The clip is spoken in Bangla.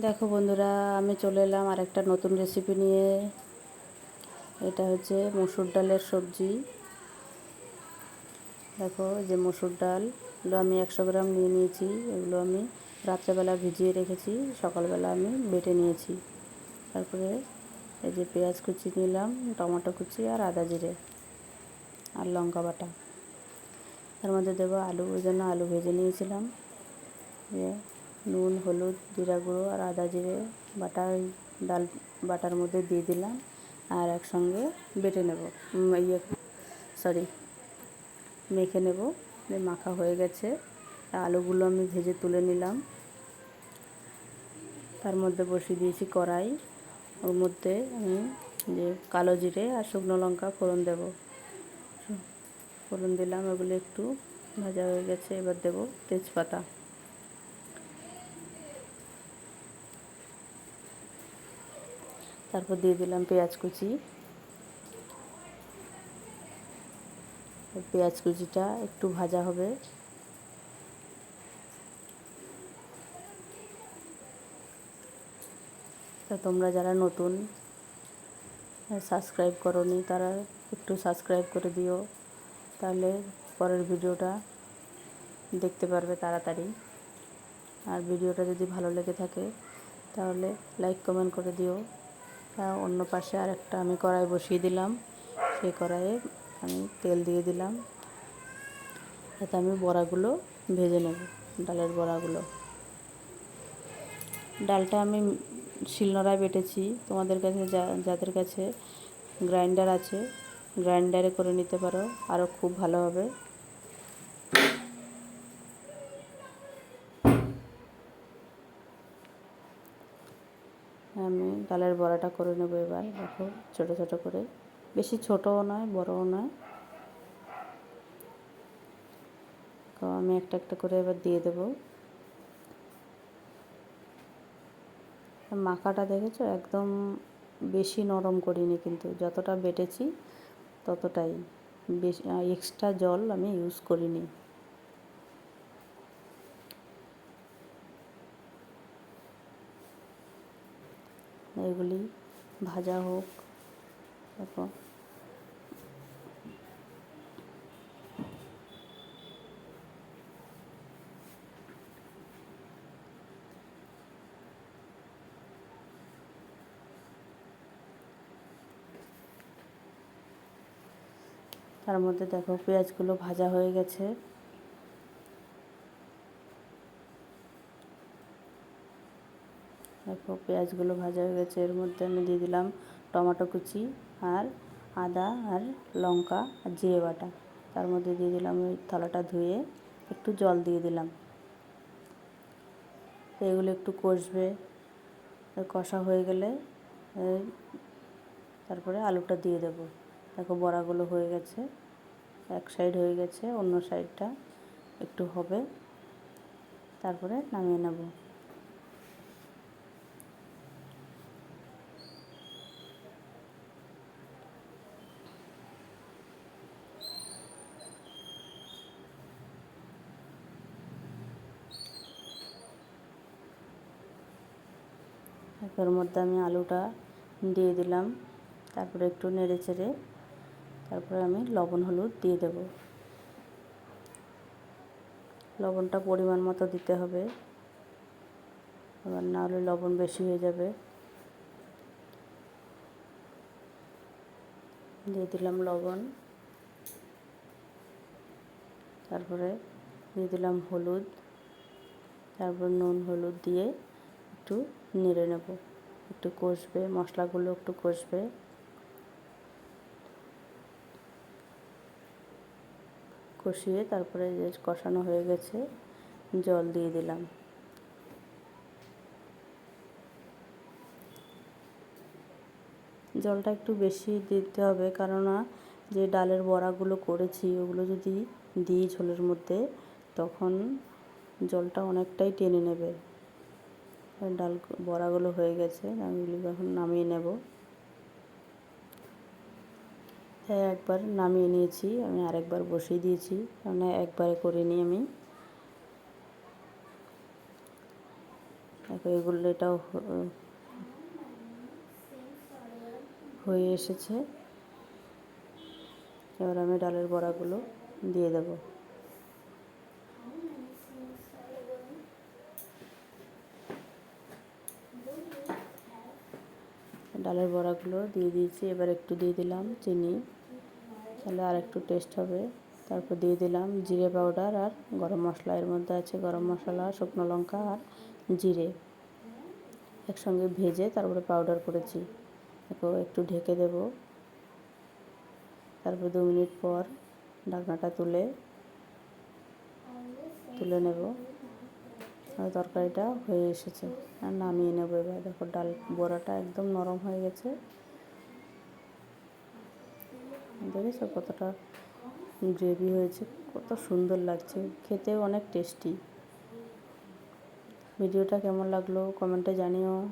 দেখো বন্ধুরা, আমি চলে এলাম আর একটা নতুন রেসিপি নিয়ে। এটা হচ্ছে মসুর ডালের সবজি। দেখো যে মসুর ডাল, এগুলো আমি একশো গ্রাম নিয়ে নিয়েছি। এগুলো আমি রাত্রেবেলা ভিজিয়ে রেখেছি, সকালবেলা আমি বেটে নিয়েছি। তারপরে এই যে পেঁয়াজ কুচি নিলাম, টমেটো কুচি আর আদা জিরে আর লঙ্কা বাটা। তার মধ্যে দেবো আলু, ওই জন্য আলু ভেজে নিয়েছিলাম। দিয়ে নুন, হলুদ, জিরা গুঁড়ো আর আদা জিরে বাটা, ডাল বাটার মধ্যে দিয়ে দিলাম আর একসঙ্গে বেটে নেব। ইয়ে সরি মেখে নেব। মাখা হয়ে গেছে। আলুগুলো আমি ভেজে তুলে নিলাম। তার মধ্যে বসিয়ে দিয়েছি কড়াই। ওর মধ্যে আমি যে কালো জিরে আর শুকনো লঙ্কা ফোড়ন দেব। ফোড়ন দিলাম। এগুলো একটু ভাজা হয়ে গেছে। এবার দেব তেজপাতা। তারপর দিয়ে দিলাম পেঁয়াজ কুচি। পেঁয়াজ কুচিটা একটু ভাজা হবে। তা তোমরা যারা নতুন সাবস্ক্রাইব করনি, তারা একটু সাবস্ক্রাইব করে দিও। তাহলে পরের ভিডিওটা দেখতে পারবে তাড়াতাড়ি। আর ভিডিওটা যদি ভালো লেগে থাকে, তাহলে লাইক কমেন্ট করে দিও। অন্য পাশে আর একটা আমি কড়াই বসিয়ে দিলাম। সেই কড়াইয়ে আমি তেল দিয়ে দিলাম। যাতে আমি বড়াগুলো ভেজে নেব, ডালের বড়াগুলো। ডালটা আমি শিলনোড়ায় বেটেছি। তোমাদের কাছে যা, যাদের কাছে গ্রাইন্ডার আছে, গ্রাইন্ডারে করে নিতে পারো। আরও খুব ভালো হবে। আমি বড়াটা করে নেব এবার, দেখো, ছোটো ছোটো করে। বেশি ছোটও নয়, বড়ও নয়। তো আমি একটা একটা করে এবার দিয়ে দেবো। মাখাটা দেখেছ? একদম বেশি নরম করিনি কিন্তু, যতটা বেটেছি ততটাই। বেশি এক্সট্রা জল আমি ইউজ করিনি। এগুলি ভাজা হোক তারপর তার মধ্যে দেখো পেঁয়াজগুলো ভাজা হয়ে গেছে। দেখো, পেঁয়াজগুলো ভাজা হয়ে গেছে। এর মধ্যে আমি দিয়ে দিলাম টমেটো কুচি আর আদা আর লঙ্কা আর জিরে বাটা। তার মধ্যে দিয়ে দিলাম ওই থালাটা ধুয়ে একটু জল দিয়ে দিলাম। এগুলো একটু কষবে। কষা হয়ে গেলে তারপরে আলুটা দিয়ে দেবো। দেখো, বড়াগুলো হয়ে গেছে। এক সাইড হয়ে গেছে, অন্য সাইডটা একটু হবে। তারপরে নামিয়ে নেব। এর মধ্যে আমি আলুটা দিয়ে দিলাম। তারপরে একটু নেড়ে চেড়ে তারপরে আমি লবণ, হলুদ দিয়ে দেব। লবণটা পরিমাণ মতো দিতে হবে। এবার না হলে লবণ বেশি হয়ে যাবে। দিয়ে দিলাম লবণ। তারপরে দিয়ে দিলাম হলুদ। তারপর নুন, হলুদ দিয়ে একটু নেড়ে নেব। একটু কষবে, মশলাগুলো একটু কষবে। কষিয়ে তারপরে যে কষানো হয়ে গেছে, জল দিয়ে দিলাম। জলটা একটু বেশি দিতে হবে, কেননা যে ডালের বড়াগুলো করেছি, ওগুলো যদি দিই ঝোলের মধ্যে, তখন জলটা অনেকটাই টেনে নেবে। ডাল বড়াগুলো হয়ে গেছে আমি এখন নামিয়ে নেব। তাই একবার নামিয়ে নিয়েছি, আমি আরেকবার বসিয়ে দিয়েছি কেননা একবারে করে নিই আমি এগুলো এটাও হয়ে এসেছে। এবার আমি ডালের বড়াগুলো দিয়ে দেব। ডালের বড়াগুলো দিয়ে দিয়েছি, এবার একটু দিয়ে দিলাম চিনি। তাহলে আর একটু টেস্ট হবে। তারপর দিয়ে দিলাম জিরে পাউডার আর গরম মশলা। এর মধ্যে আছে গরম মশলা, শুকনো লঙ্কা আর জিরে। একসঙ্গে ভেজে তারপরে পাউডার করেছি। একটু ঢেকে দেব। তারপর দু মিনিট পর ঢাকনাটা তুলে তুলে নেব। তরকারিটা হয়ে এসেছে। আর নামিয়ে নেব এবার। দেখো ডাল বড়াটা একদম নরম হয়ে গেছে। দেখেছ কতটা গ্রেভি হয়েছে? কত সুন্দর লাগছে। খেতেও অনেক টেস্টি। ভিডিওটা কেমন লাগল কমেন্টে জানিও।